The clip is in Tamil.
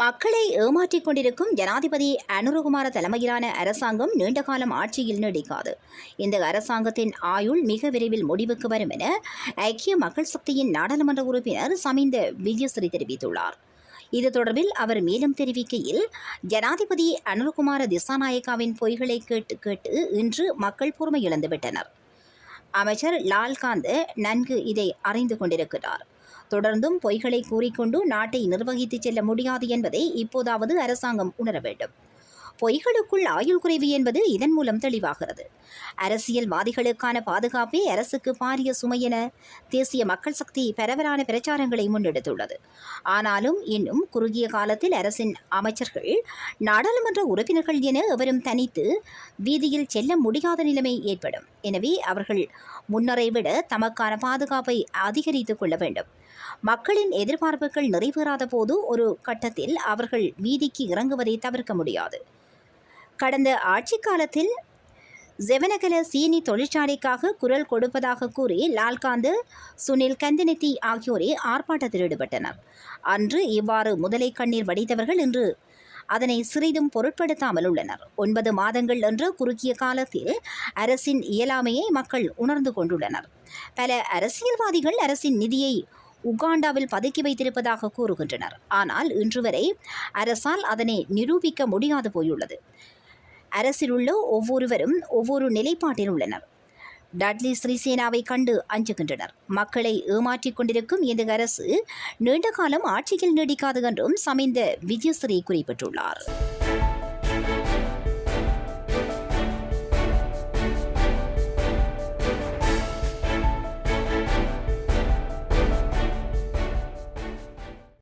மக்களை ஏமாற்றிக் கொண்டிருக்கும் ஜனாதிபதி அனுரகுமார தலைமையிலான அரசாங்கம் நீண்டகாலம் ஆட்சியில் நீடிக்காது. இந்த அரசாங்கத்தின் ஆயுள் மிக விரைவில் முடிவுக்கு வரும் என ஐக்கிய மக்கள் சக்தியின் நாடாளுமன்ற உறுப்பினர் சமிந்த விஜயஸ்ரீ தெரிவித்துள்ளார். இது தொடர்பில் அவர் மேலும் தெரிவிக்கையில் ஜனாதிபதி அனுரகுமார திசாநாயக்காவின் பொய்களை கேட்டு கேட்டு இன்று மக்கள் பொறுமை இழந்துவிட்டனர் அமைச்சர் லால்காந்த் நன்கு இதை அறிந்து கொண்டிருக்கிறார். தொடர்ந்தும் பொய்களை கூறிக்கொண்டு நாட்டை நிர்வகித்துச் செல்ல முடியாது என்பதை இப்போதாவது அரசாங்கம் உணர வேண்டும் பொய்களுக்குள் ஆயுள் குறைவு என்பது இதன் மூலம் தெளிவாகிறது. அரசியல்வாதிகளுக்கான பாதுகாப்பே அரசுக்கு பாரிய சுமை என தேசிய மக்கள் சக்தி பரவலான பிரச்சாரங்களை முன்னெடுத்துள்ளது. ஆனாலும் இன்னும் குறுகிய காலத்தில் அரசின் அமைச்சர்கள் நாடாளுமன்ற உறுப்பினர்கள் என எவரும் தனித்து வீதியில் செல்ல முடியாத நிலைமை ஏற்படும். எனவே அவர்கள் முன்னரை விட தமக்கான பாதுகாப்பை அதிகரித்துக் கொள்ள வேண்டும். மக்களின் எதிர்பார்ப்புகள் நிறைவேறாத போது ஒரு கட்டத்தில் அவர்கள் வீதிக்கு இறங்குவதை தவிர்க்க முடியாது. கடந்த ஆட்சி காலத்தில் ஜெவனகல சீனி தொழிற்சாலைக்காக குரல் கொடுப்பதாக கூறி லால்காந்து சுனில் கந்தினித்தி ஆகியோரே ஆர்ப்பாட்டத்தில் ஈடுபட்டனர். அன்று இவ்வாறு முதலை கண்ணீர் வடித்தவர்கள் இன்று அதனை சிறிதும் பொருட்படுத்தாமல் உள்ளனர். ஒன்பது மாதங்கள் என்ற குறுகிய காலத்தில் அரசின் இயலாமையை மக்கள் உணர்ந்து கொண்டுள்ளனர். பல அரசியல்வாதிகள் அரசின் நிதியை உகாண்டாவில் பதுக்கி வைத்திருப்பதாக கூறுகின்றனர். ஆனால் இன்று வரை அரசால் அதனை நிரூபிக்க முடியாது போயுள்ளது. அரசில் உள்ள ஒவ்வொருவரும் ஒவ்வொரு நிலைப்பாட்டில் உள்ளனர். டட்லி ஸ்ரீசேனாவை கண்டு அஞ்சுகின்றனர். மக்களை ஏமாற்றிக் கொண்டிருக்கும் இந்த அரசு நீண்ட காலம் ஆட்சியில் நீடிக்காது என்றும் சமைந்த விஜயஸ்ரீ குறிப்பிட்டுள்ளார்.